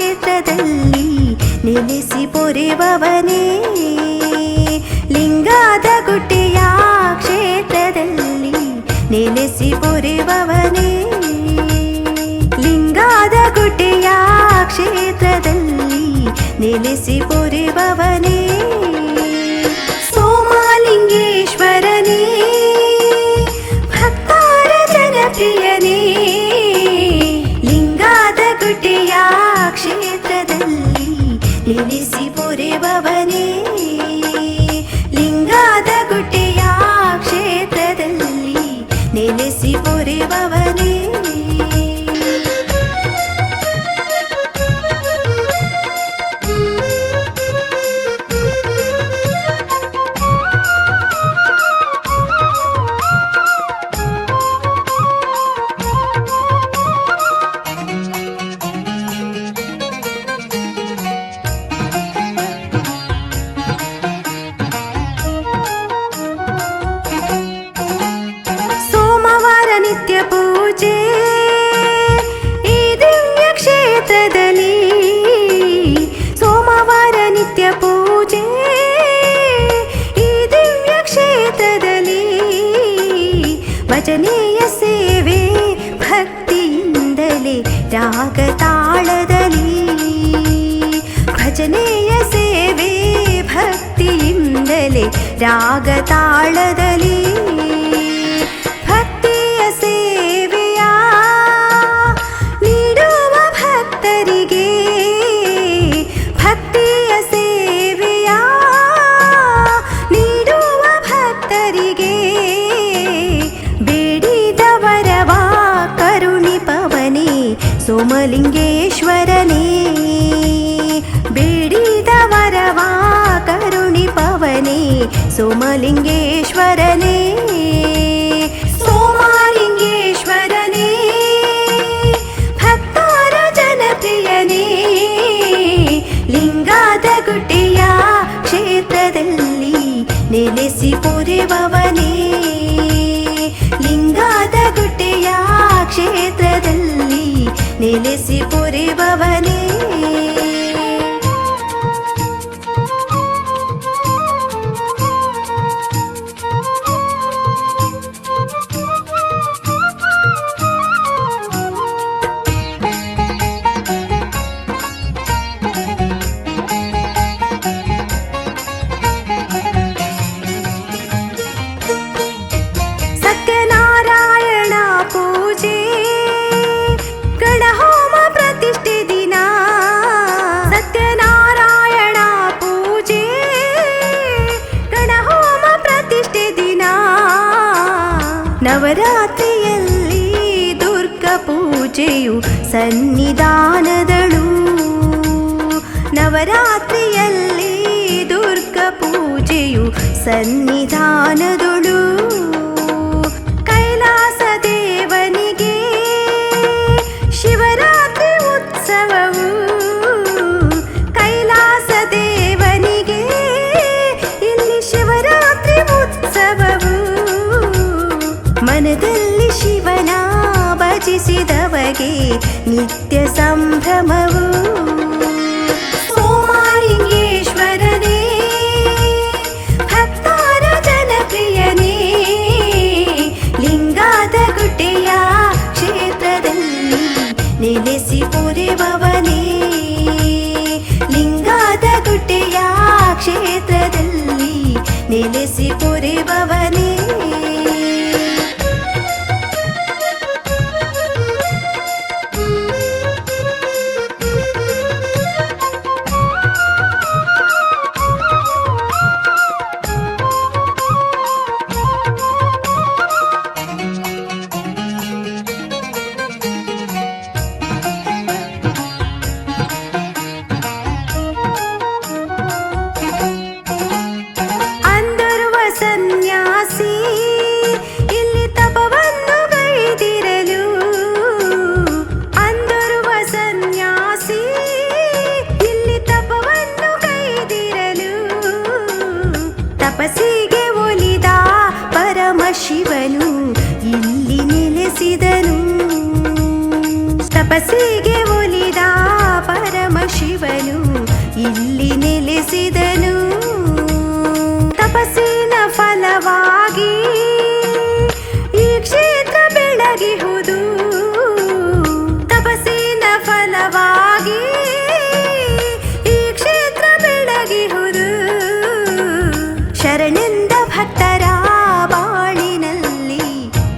ಕ್ಷೇತ್ರದಲ್ಲಿ ನೆಲೆಸಿ ಪೊರೆವವನೇ. ಲಿಂಗಾದ ಗುಟ್ಟಿಯ ಕ್ಷೇತ್ರದಲ್ಲಿ ನೆಲೆಸಿ ಪೊರೆವವನೇ. ಲಿಂಗಾದ ಗುಟ್ಟಿಯ ಕ್ಷೇತ್ರದಲ್ಲಿ ನೆಲೆಸಿ ಪೊರೆವವನೇ. புரிபவர் ಕ್ಷೇತ್ರದಲ್ಲಿ ಸೋಮವಾರ ನಿತ್ಯ ಪೂಜೆ ಈ ದಿವ್ಯ ಕ್ಷೇತ್ರದಲ್ಲಿ ಭಜನೆಯ ಸೇವೆ ಭಕ್ತಿಯಿಂದಲೇ ರಾಗ ತಾಳದಲ್ಲಿ ಭಜನೆಯ ಸೇವೆ ಭಕ್ತಿಯಿಂದಲೇ ರಾಗ ತಾಳದಲ್ಲಿ ಸೋಮಲಿಂಗೇಶ್ವರನೇ ಬೇಡಿದವರವ ಕರುಣಿಪವನೇ ಸೋಮಲಿಂಗೇಶ್ವರನೇ ಸೋಮಲಿಂಗೇಶ್ವರನೇ ಭಕ್ತಾರ ಜನಪ್ರಿಯನೇ ಲಿಂಗಾದ ಗುಡ್ಡೆಯ ಕ್ಷೇತ್ರದಲ್ಲಿ ನೆಲೆಸಿ ಪೊರೆವವನೇ నిలిసి పురివ ನವರಾತ್ರಿಯಲ್ಲಿ ದುರ್ಗ ಪೂಜೆಯು ಸನ್ನಿಧಾನದಳು. ನವರಾತ್ರಿಯಲ್ಲಿ ದುರ್ಗ ಪೂಜೆಯು ಸನ್ನಿಧಾನದಳು ಭಜಿಸಿದವಗೆ ನಿತ್ಯ ಸಂಭ್ರಮವು ಸೋಮಲಿಂಗೇಶ್ವರನೇ ಭಕ್ತಾರ ಜನಪ್ರಿಯನೇ ಲಿಂಗಾದ ಗುಡ್ಡೆಯ ಕ್ಷೇತ್ರದಲ್ಲಿ ನೆಲೆಸಿ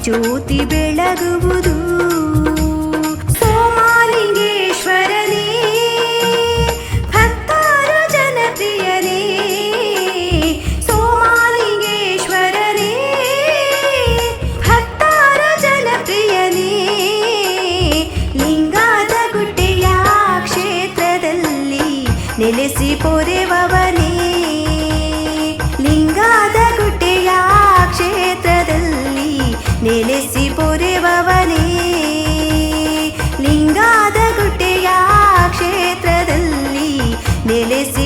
ಜ್ಯೋತಿ ಬೆಳಗುವುದು. ಬೆಳೆಸಿ